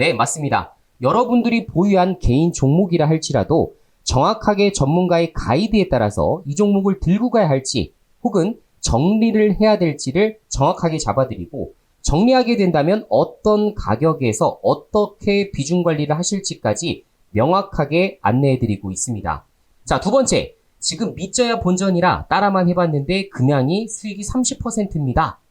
네, 맞습니다. 여러분들이 보유한 개인 종목이라 할지라도 정확하게 전문가의 가이드에 따라서 이 종목을 들고 가야 할지 혹은 정리를 해야 될지를 정확하게 잡아드리고 정리하게 된다면 어떤 가격에서 어떻게 비중 관리를 하실지까지 명확하게 안내해드리고 있습니다. 자, 두 번째. 지금 믿져야 본전이라 따라만 해봤는데 금양이 수익이 30%입니다.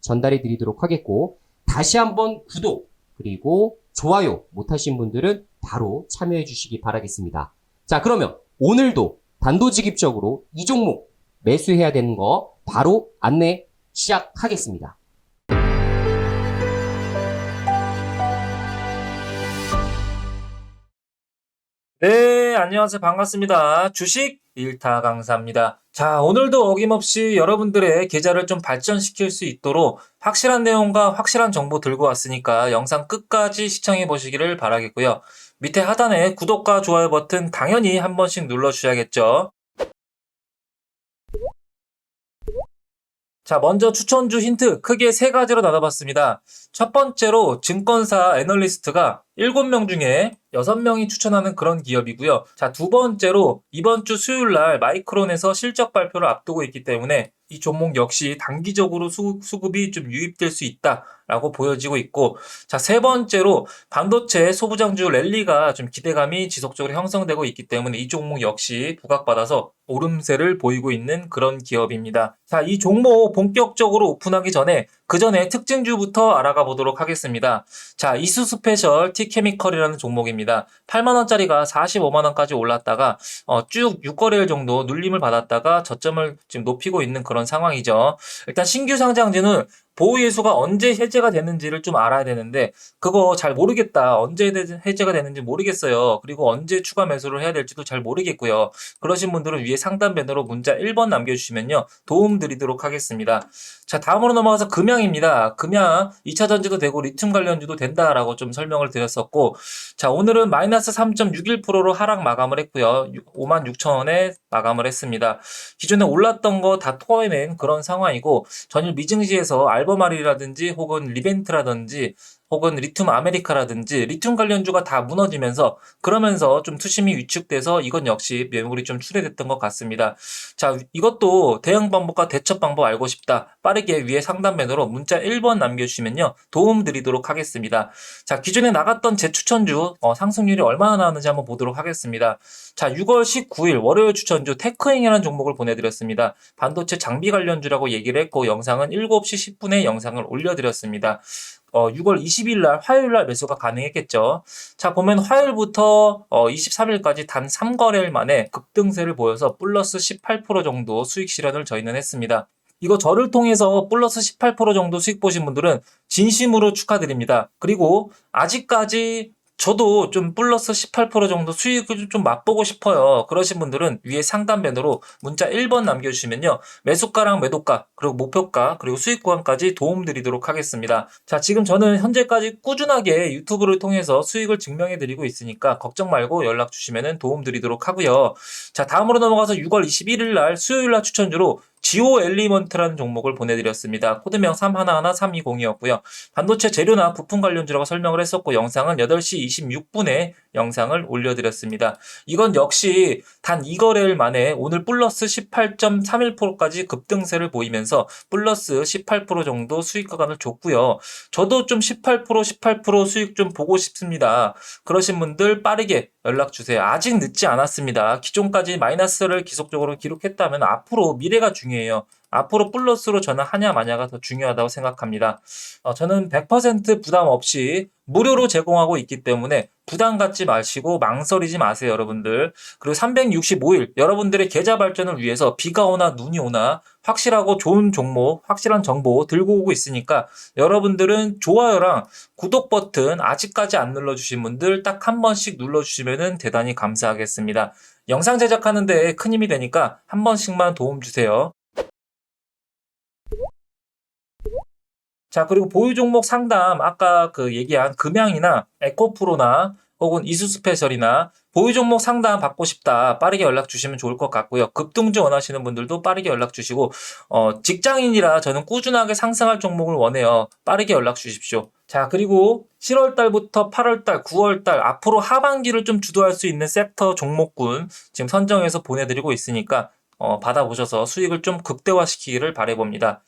전달해 드리도록 하겠고 다시 한번 구독 그리고 좋아요 못하신 분들은 바로 참여해 주시기 바라겠습니다. 자 그러면 오늘도 단도직입적으로 이 종목 매수해야 되는 거 바로 안내 시작하겠습니다. 네, 안녕하세요. 반갑습니다. 주식 일타 강사입니다. 자, 오늘도 어김없이 여러분들의 계좌를 좀 발전시킬 수 있도록 확실한 내용과 확실한 정보 들고 왔으니까 영상 끝까지 시청해 보시기를 바라겠고요. 밑에 하단에 구독과 좋아요 버튼 당연히 한 번씩 눌러 주셔야겠죠. 자, 먼저 추천주 힌트 크게 세 가지로 나눠봤습니다. 첫 번째로 증권사 애널리스트가 7명 중에 6명이 추천하는 그런 기업이고요. 자, 두 번째로 이번 주 수요일 날 마이크론에서 실적 발표를 앞두고 있기 때문에 이 종목 역시 단기적으로 수, 수급 이 좀 유입될 수 있다 라고 보여지고 있고, 자, 세 번째로 반도체 소부장주 랠리가 좀 기대감이 지속적으로 형성되고 있기 때문에 이 종목 역시 부각받아서 오름세를 보이고 있는 그런 기업입니다. 자, 이 종목 본격적으로 오픈하기 전에 그 전에 특징주부터 알아가 보도록 하겠습니다. 자, 이수 스페셜 티케미컬이라는 종목입니다. 8만원짜리가 45만원까지 올랐다가 어, 쭉 6거래일 정도 눌림을 받았다가 저점을 지금 높이고 있는 그런 상황이죠. 일단 신규 상장지는 보호예수가 언제 해제가 되는지를 좀 알아야 되는데 그거 잘 모르겠다. 언제 해- 해제가 되는지 모르겠어요. 그리고 언제 추가 매수를 해야 될지도 잘 모르겠고요. 그러신 분들은 위에 상단 배너로 문자 1번 남겨주시면요. 도움 드리도록 하겠습니다. 자, 다음으로 넘어가서 금양입니다. 금양 2차 전지도 되고 리튬 관련주도 된다라고 좀 설명을 드렸었고 자, 오늘은 마이너스 3.61%로 하락 마감을 했고요. 56,000원에 마감을 했습니다. 기존에 올랐던 거 다 토해낸 그런 상황이고 전일 미증시에서 알 버마리라든지 혹은 리벤트라든지 혹은 리튬 아메리카라든지 리튬 관련주가 다 무너지면서 그러면서 좀 투심이 위축돼서 이건 역시 매물이 좀 출회됐던 것 같습니다. 자, 이것도 대응 방법과 대처 방법 알고 싶다. 빠르게 위에 상단 배너로 문자 1번 남겨주시면요. 도움 드리도록 하겠습니다. 자, 기존에 나갔던 제 추천주 어, 상승률이 얼마나 나왔는지 한번 보도록 하겠습니다. 자, 6월 19일 월요일 추천주 테크행이라는 종목을 보내드렸습니다. 반도체 장비 관련주라고 얘기를 했고 영상은 7시 10분에 영상을 올려드렸습니다. 어, 6월 20일 날 화요일 날 매수가 가능했겠죠. 자, 보면 화요일부터 어, 23일까지 단 3거래일 만에 급등세를 보여서 플러스 18% 정도 수익 실현을 저희는 했습니다. 이거 저를 통해서 플러스 18% 정도 수익 보신 분들은 진심으로 축하드립니다. 그리고 아직까지 저도 좀 플러스 18% 정도 수익을 좀 맛보고 싶어요. 그러신 분들은 위에 상단 배너로 문자 1번 남겨주시면요. 매수가랑 매도가, 그리고 목표가, 그리고 수익 구간까지 도움 드리도록 하겠습니다. 자, 지금 저는 현재까지 꾸준하게 유튜브를 통해서 수익을 증명해 드리고 있으니까 걱정 말고 연락 주시면 도움 드리도록 하고요. 자, 다음으로 넘어가서 6월 21일 날 수요일 날 추천주로 지오 엘리먼트라는 종목을 보내드렸습니다. 코드명 311320이었고요. 반도체 재료나 부품 관련주라고 설명을 했었고 영상은 8시 26분에 영상을 올려드렸습니다. 이건 역시 단 2거래일 만에 오늘 플러스 18.31%까지 급등세를 보이면서 플러스 18% 정도 수익 가관을 줬고요. 저도 좀 18% 18% 수익 좀 보고 싶습니다. 그러신 분들 빠르게 연락 주세요. 아직 늦지 않았습니다. 기존까지 마이너스를 지속적으로 기록했다면 앞으로 미래가 중요해요. 앞으로 플러스로 저는 하냐 마냐가 더 중요하다고 생각합니다. 어, 저는 100% 부담 없이 무료로 제공하고 있기 때문에 부담 갖지 마시고 망설이지 마세요, 여러분들. 그리고 365일 여러분들의 계좌 발전을 위해서 비가 오나 눈이 오나 확실하고 좋은 종목, 확실한 정보 들고 오고 있으니까 여러분들은 좋아요랑 구독 버튼 아직까지 안 눌러주신 분들 딱 한 번씩 눌러주시면 대단히 감사하겠습니다. 영상 제작하는데 큰 힘이 되니까 한 번씩만 도움 주세요. 자, 그리고 보유 종목 상담, 아까 그 얘기한 금양이나 에코프로나 혹은 이수스페셜이나 보유 종목 상담 받고 싶다. 빠르게 연락 주시면 좋을 것 같고요. 급등주 원하시는 분들도 빠르게 연락 주시고, 어, 직장인이라 저는 꾸준하게 상승할 종목을 원해요. 빠르게 연락 주십시오. 자, 그리고 7월 달부터 8월 달, 9월 달, 앞으로 하반기를 좀 주도할 수 있는 섹터 종목군 지금 선정해서 보내 드리고 있으니까, 어, 받아보셔서 수익을 좀 극대화시키기를 바래봅니다.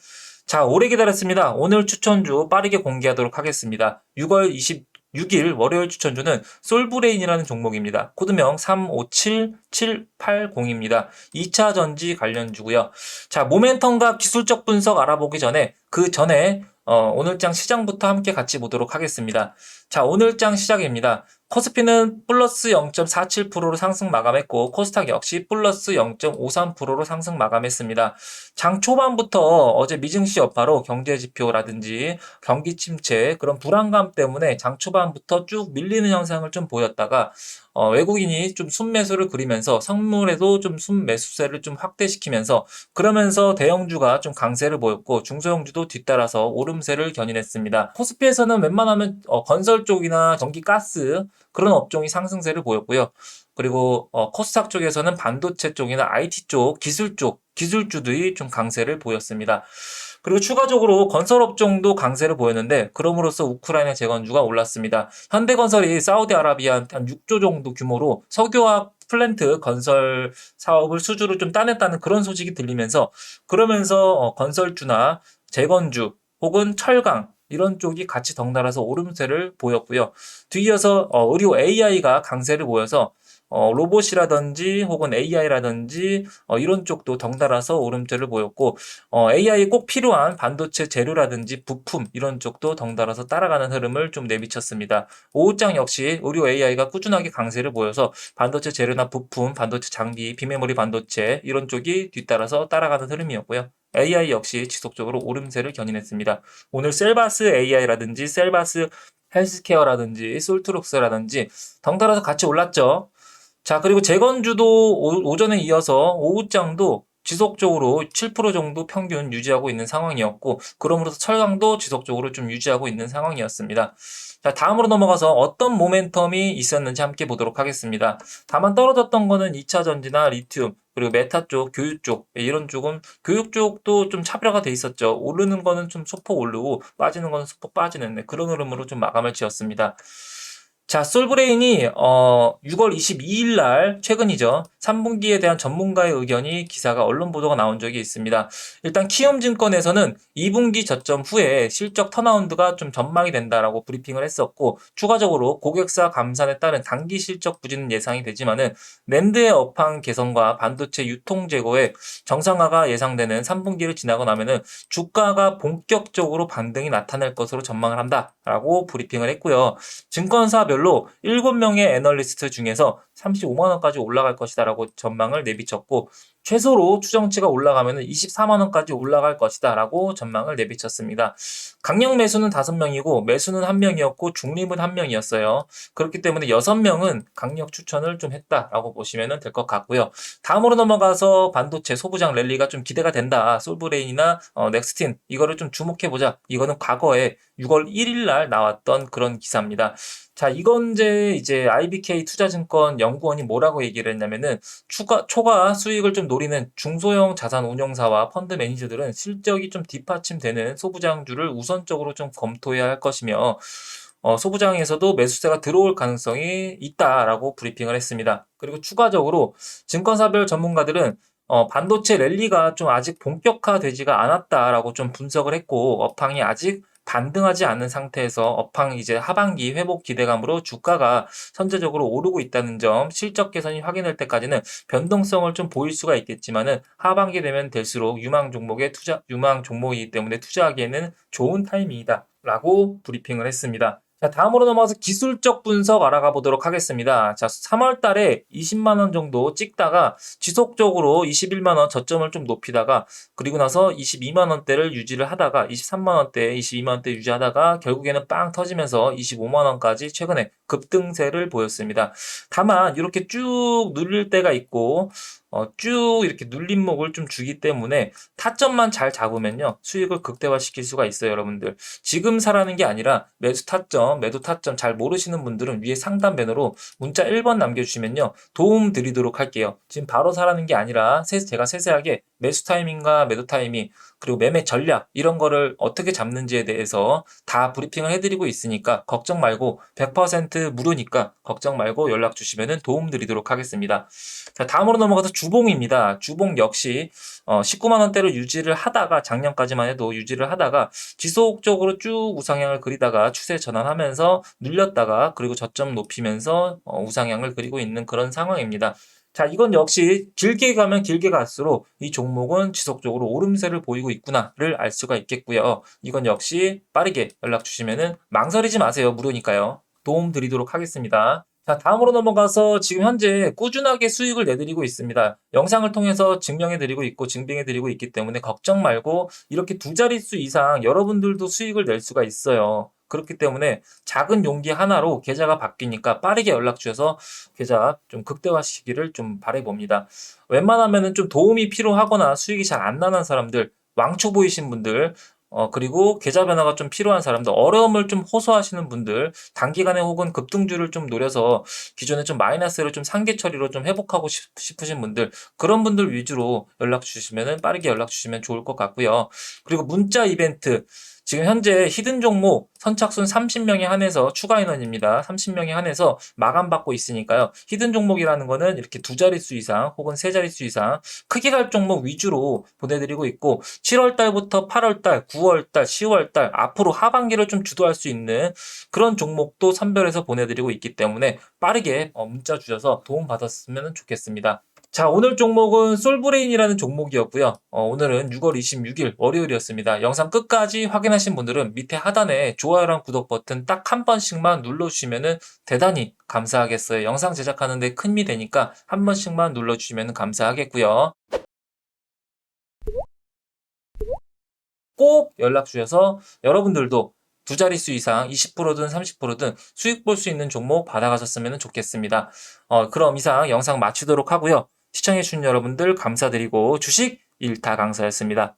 자, 오래 기다렸습니다. 오늘 추천주 빠르게 공개하도록 하겠습니다. 6월 26일 월요일 추천주는 솔브레인이라는 종목입니다. 코드명 357780입니다. 2차 전지 관련주고요. 자, 모멘텀과 기술적 분석 알아보기 전에 그 전에 어, 오늘장 시장부터 함께 같이 보도록 하겠습니다. 자, 오늘 장 시작입니다. 코스피는 플러스 0.47%로 상승 마감했고 코스닥 역시 플러스 0.53%로 상승 마감했습니다. 장 초반부터 어제 미증시 여파로 경제 지표라든지 경기 침체 그런 불안감 때문에 장 초반부터 쭉 밀리는 현상을 좀 보였다가 어, 외국인이 좀 순매수를 그리면서 선물에도 좀 순매수세를 좀 확대시키면서 그러면서 대형주가 좀 강세를 보였고 중소형주도 뒤따라서 오름세를 견인했습니다. 코스피에서는 웬만하면 어, 건설 쪽이나 전기 가스 그런 업종이 상승세를 보였고요. 그리고 어, 코스닥 쪽에서는 반도체 쪽이나 IT 쪽, 기술 쪽, 기술주들이 좀 강세를 보였습니다. 그리고 추가적으로 건설업종도 강세를 보였는데 그럼으로써 우크라이나 재건주가 올랐습니다. 현대건설이 사우디아라비아한테 한 6조 정도 규모로 석유화학 플랜트 건설 사업을 수주를 좀 따냈다는 그런 소식이 들리면서 그러면서 어, 건설주나 재건주 혹은 철강 이런 쪽이 같이 덩달아서 오름세를 보였고요. 뒤이어서 어, 의료 AI가 강세를 보여서 어, 로봇이라든지 혹은 AI라든지 어, 이런 쪽도 덩달아서 오름세를 보였고 어, AI에 꼭 필요한 반도체 재료라든지 부품 이런 쪽도 덩달아서 따라가는 흐름을 좀 내비쳤습니다. 오후장 역시 의료 AI가 꾸준하게 강세를 보여서 반도체 재료나 부품, 반도체 장비, 비메모리 반도체 이런 쪽이 뒤따라서 따라가는 흐름이었고요. AI 역시 지속적으로 오름세를 견인했습니다. 오늘 셀바스 AI라든지 셀바스 헬스케어라든지 솔트록스라든지 덩달아서 같이 올랐죠. 자, 그리고 재건주도 오- 오전에 이어서 오후장도 지속적으로 7% 정도 평균 유지하고 있는 상황이었고, 그러므로서 철강도 지속적으로 좀 유지하고 있는 상황이었습니다. 자, 다음으로 넘어가서 어떤 모멘텀이 있었는지 함께 보도록 하겠습니다. 다만 떨어졌던 거는 2차 전지나 리튬, 그리고 메타 쪽, 교육 쪽, 이런 쪽은 교육 쪽도 좀 차별화가 돼 있었죠. 오르는 거는 좀 소폭 오르고, 빠지는 거는 소폭 빠지는 네, 그런 흐름으로 좀 마감을 지었습니다. 자, 솔브레인이 어 6월 22일 날 최근이죠. 3분기에 대한 전문가의 의견이 기사가 언론 보도가 나온 적이 있습니다. 일단 키움증권에서는 2분기 저점 후에 실적 턴아운드가 좀 전망이 된다라고 브리핑을 했었고 추가적으로 고객사 감산에 따른 단기 실적 부진은 예상이 되지만은 랜드의 업황 개선과 반도체 유통 재고의 정상화가 예상되는 3분기를 지나고 나면은 주가가 본격적으로 반등이 나타날 것으로 전망을 한다라고 브리핑을 했고요. 증권사별로 7명의 애널리스트 중에서 35만 원까지 올라갈 것이다라고 전망을 내비쳤고, 최소로 추정치가 올라가면 24만 원까지 올라갈 것이다라고 전망을 내비쳤습니다. 강력 매수는 5명이고, 매수는 1명이었고, 중립은 1명이었어요. 그렇기 때문에 6명은 강력 추천을 좀 했다라고 보시면 될 것 같고요. 다음으로 넘어가서 반도체 소부장 랠리가 좀 기대가 된다. 솔브레인이나 어, 넥스틴 이거를 좀 주목해 보자. 이거는 과거에 6월 1일 날 나왔던 그런 기사입니다. 자, 이건제 이제 IBK 투자증권 연구원이 뭐라고 얘기를 했냐면은 추가 초과 수익을 좀 노리는 중소형 자산 운용사와 펀드 매니저들은 실적이 좀 뒷받침되는 소부장주를 우선적으로 좀 검토해야 할 것이며 어, 소부장에서도 매수세가 들어올 가능성이 있다라고 브리핑을 했습니다. 그리고 추가적으로 증권사별 전문가들은 어, 반도체 랠리가 좀 아직 본격화되지가 않았다라고 좀 분석을 했고 업황이 아직 반등하지 않은 상태에서 업황 이제 하반기 회복 기대감으로 주가가 선제적으로 오르고 있다는 점 실적 개선이 확인될 때까지는 변동성을 좀 보일 수가 있겠지만은 하반기 되면 될수록 유망 종목에 투자 유망 종목이기 때문에 투자하기에는 좋은 타이밍이다 라고 브리핑을 했습니다. 자, 다음으로 넘어가서 기술적 분석 알아가 보도록 하겠습니다. 자, 3월 달에 20만 원 정도 찍다가 지속적으로 21만 원 저점을 좀 높이다가 그리고 나서 22만 원대를 유지를 하다가 23만 원대, 22만 원대 유지하다가 결국에는 빵 터지면서 25만 원까지 최근에 급등세를 보였습니다. 다만 이렇게 쭉 눌릴 때가 있고 어, 쭉 이렇게 눌림목을 좀 주기 때문에 타점만 잘 잡으면요 수익을 극대화시킬 수가 있어요 여러분들. 지금 사라는 게 아니라 매수 타점 매도 타점 잘 모르시는 분들은 위에 상단 배너로 문자 1번 남겨주시면요 도움 드리도록 할게요. 지금 바로 사라는 게 아니라 세- 제가 세세하게 매수 타이밍과 매도 타이밍 그리고 매매 전략 이런 거를 어떻게 잡는지에 대해서 다 브리핑을 해드리고 있으니까 걱정 말고 100% 무료니까 걱정 말고 연락 주시면 도움 드리도록 하겠습니다. 자, 다음으로 넘어가서 주봉입니다. 주봉 역시 어, 19만 원대로 유지를 하다가 작년까지만 해도 유지를 하다가 지속적으로 쭉 우상향을 그리다가 추세 전환하면서 눌렸다가 그리고 저점 높이면서 어, 우상향을 그리고 있는 그런 상황입니다. 자, 이건 역시 길게 가면 길게 갈수록 이 종목은 지속적으로 오름세를 보이고 있구나를 알 수가 있겠고요. 이건 역시 빠르게 연락 주시면은 망설이지 마세요. 무료니까요. 도움 드리도록 하겠습니다. 자, 다음으로 넘어가서 지금 현재 꾸준하게 수익을 내드리고 있습니다. 영상을 통해서 증명해드리고 있고 증빙해드리고 있기 때문에 걱정 말고 이렇게 두 자릿수 이상 여러분들도 수익을 낼 수가 있어요. 그렇기 때문에 작은 용기 하나로 계좌가 바뀌니까 빠르게 연락 주셔서 계좌 좀 극대화시키기를 좀 바라봅니다. 웬만하면은 좀 도움이 필요하거나 수익이 잘 안 나는 사람들, 왕초 보이신 분들, 어, 그리고 계좌 변화가 좀 필요한 사람들, 어려움을 좀 호소하시는 분들, 단기간에 혹은 급등주를 좀 노려서 기존에 좀 마이너스를 좀 상계 처리로 좀 회복하고 싶, 싶으신 분들, 그런 분들 위주로 연락 주시면은 빠르게 연락 주시면 좋을 것 같고요. 그리고 문자 이벤트, 지금 현재 히든 종목 선착순 30명에 한해서 추가 인원입니다. 30명에 한해서 마감받고 있으니까요. 히든 종목이라는 거는 이렇게 두 자릿수 이상 혹은 세 자릿수 이상 크게 갈 종목 위주로 보내드리고 있고 7월 달부터 8월 달, 9월 달, 10월 달 앞으로 하반기를 좀 주도할 수 있는 그런 종목도 선별해서 보내드리고 있기 때문에 빠르게 어, 문자 주셔서 도움 받았으면 좋겠습니다. 자, 오늘 종목은 솔브레인이라는 종목이었고요. 어, 오늘은 6월 26일 월요일이었습니다. 영상 끝까지 확인하신 분들은 밑에 하단에 좋아요랑 구독 버튼 딱 한 번씩만 눌러주시면 대단히 감사하겠어요. 영상 제작하는데 큰 힘이 되니까 한 번씩만 눌러주시면 감사하겠고요. 꼭 연락 주셔서 여러분들도 두 자릿수 이상 20%든 30%든 수익 볼 수 있는 종목 받아가셨으면 좋겠습니다. 어, 그럼 이상 영상 마치도록 하고요. 시청해주신 여러분들 감사드리고 주식 일타 강사였습니다.